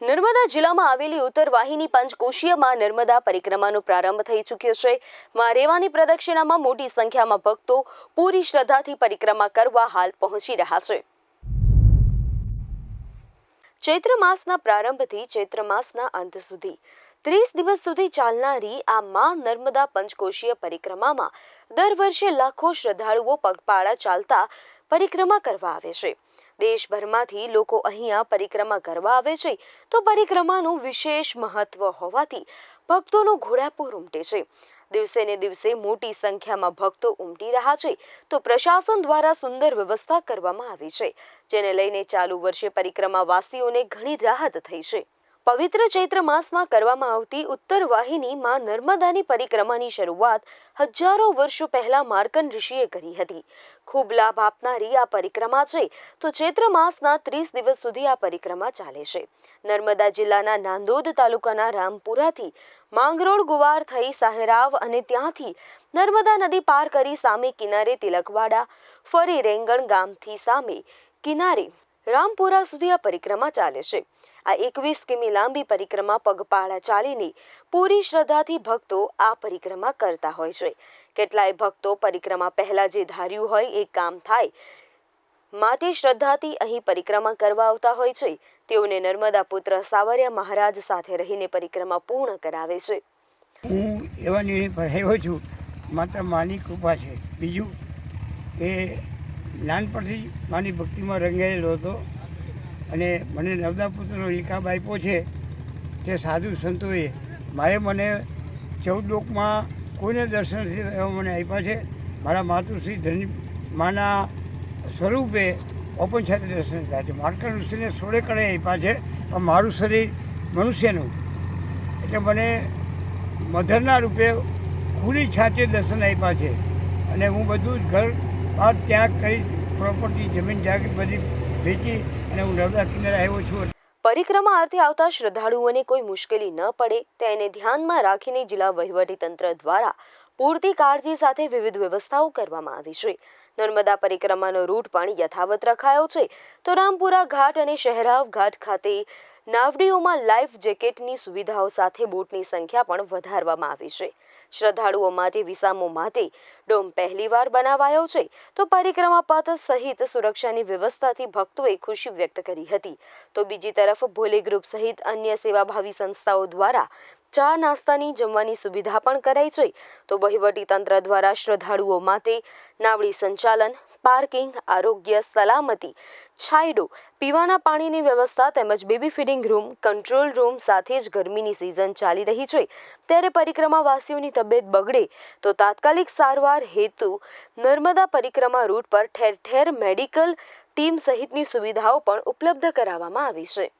નર્મદા જિલ્લામાં આવેલી ઉત્તર વાહિની પંચકોશીયમાં નર્મદા પરિક્રમાનો પ્રારંભ થઈ ચૂક્યો છે. માં રેવાની પ્રદક્ષિણામાં મોટી સંખ્યામાં ભક્તો પૂરી શ્રદ્ધાથી પરિક્રમા કરવા હાલ પહોંચી રહ્યા છે. ચૈત્ર માસના પ્રારંભથી ચૈત્ર માસના અંત સુધી ત્રીસ દિવસ સુધી ચાલનારી આ માં નર્મદા પંચકોશીય પરિક્રમામાં દર વર્ષે લાખો શ્રદ્ધાળુઓ પગપાળા ચાલતા પરિક્રમા કરવા આવે છે. દેશભરમાંથી લોકો અહીંયા પરિક્રમા કરવા આવે છે, તો પરિક્રમાનું વિશેષ મહત્વ હોવાથી ભક્તોનો ઘોડાપૂર ઉમટે છે. દિવસે ને દિવસે મોટી સંખ્યામાં ભક્તો ઉમટી રહ્યા છે, તો પ્રશાસન દ્વારા સુંદર વ્યવસ્થા કરવામાં આવી છે, જેને લઈને ચાલુ વર્ષે પરિક્રમાવાસીઓને ઘણી રાહત થઈ છે. પવિત્ર ચૈત્ર માસમાં કરવામાં આવતી ઉત્તર વાહિની માં નર્મદાની પરિક્રમાની શરૂઆત હજારો વર્ષો પહેલા માર્કન ઋષિએ કરી હતી. ખૂબ લાભ આપનારી આ પરિક્રમા છે તો ચૈત્ર માસના ત્રીસ દિવસ સુધી આ પરિક્રમા ચાલે છે. નર્મદા જિલ્લાના નાંદોદ તાલુકાના રામપુરાથી માંગરોળ ગુવાર થઈ સાહેરાવ અને ત્યાંથી નર્મદા નદી પાર કરી સામે કિનારે તિલકવાડા, ફરી રેંગણ ગામથી સામે કિનારે રામપુરા સુધી આ પરિક્રમા ચાલે છે. આ એકવીસ કિમી લાંબી પરિક્રમા પગપાળા ચાલીને પૂરી શ્રદ્ધાથી ભક્તો આ પરિક્રમા કરતા હોય છે. કેટલાય ભક્તો પરિક્રમા પહેલા જે ધાર્યું હોય એ કામ થાય. માટે શ્રદ્ધાથી અહીં પરિક્રમા કરવા આવતા હોય છે. તેઓને નર્મદા પુત્ર સાવરિયા મહારાજ સાથે રહીને પરિક્રમા પૂર્ણ કરાવે છે. હું એવા નિર્ણય પર આવ્યો છું માત્ર માની કૃપા છે. બીજું કે નાનપણથી માની ભક્તિમાં રંગાયેલો હતો. અને મને નવદાપુત્રનો ઇલકાબ આપ્યો છે, તે સાધુ સંતોએ માએ મને ચૌદ લોકમાં કોઈને દર્શન એવા મને આપ્યા છે. મારા માતૃશ્રી ધની માના સ્વરૂપે ઓપન સાથે દર્શન થયા છે. માર્કણ ઋષિને સોળે કણે આપ્યા છે, પણ મારું શરીર મનુષ્યનું. એટલે મને મધરના રૂપે ખુલ્લી છાતે દર્શન આપ્યા છે. અને હું બધું જ ઘર બહાર ત્યાગ કરી પ્રોપર્ટી જમીન જાગીર બધી વેચી અને હું નર્મદા કિનારે આવ્યો છું. પરિક્રમા અર્થે આવતા શ્રદ્ધાળુઓને કોઈ મુશ્કેલી ન પડે તેને ધ્યાનમાં રાખીને જિલ્લા વહીવટીતંત્ર દ્વારા પૂરતી કાળજી સાથે વિવિધ વ્યવસ્થાઓ કરવામાં આવી છે. નર્મદા પરિક્રમાનો રૂટ પણ યથાવત રખાયો છે. તો રામપુરા ઘાટ અને શહેરાવ ઘાટ ખાતે નાવડીઓમાં લાઈફ જેકેટની સુવિધાઓ સાથે બોટની સંખ્યા પણ વધારવામાં આવી છે. શ્રદ્ધાળુઓ માટે વિસામો માટે ડોમ પહેલીવાર બનાવાયો છે, તો પરિક્રમા પથ સહિત સુરક્ષાની વ્યવસ્થાથી ભક્તોએ ખુશી વ્યક્ત કરી હતી. તો બીજી તરફ ભોલે ગ્રુપ સહિત અન્ય સેવાભાવી સંસ્થાઓ દ્વારા ચા નાસ્તાની જમવાની સુવિધા પણ કરાઈ છે. તો વહીવટી તંત્ર દ્વારા શ્રદ્ધાળુઓ માટે નાવડી સંચાલન પાર્કિંગ, આરોગ્ય, સલામતી, છાંયડો, પીવાના પાણીની વ્યવસ્થા તેમજ baby feeding room, control room સાથે જ ગરમીની સિઝન ચાલી રહી છે. ત્યારે પરિક્રમાવાસીઓની તબિયત બગડે તો તાત્કાલિક સારવાર હેતુ નર્મદા પરિક્રમા રૂટ પર ઠેર ઠેર મેડિકલ ટીમ સહિતની સુવિધાઓ પણ ઉપલબ્ધ કરાવવામાં આવી છે.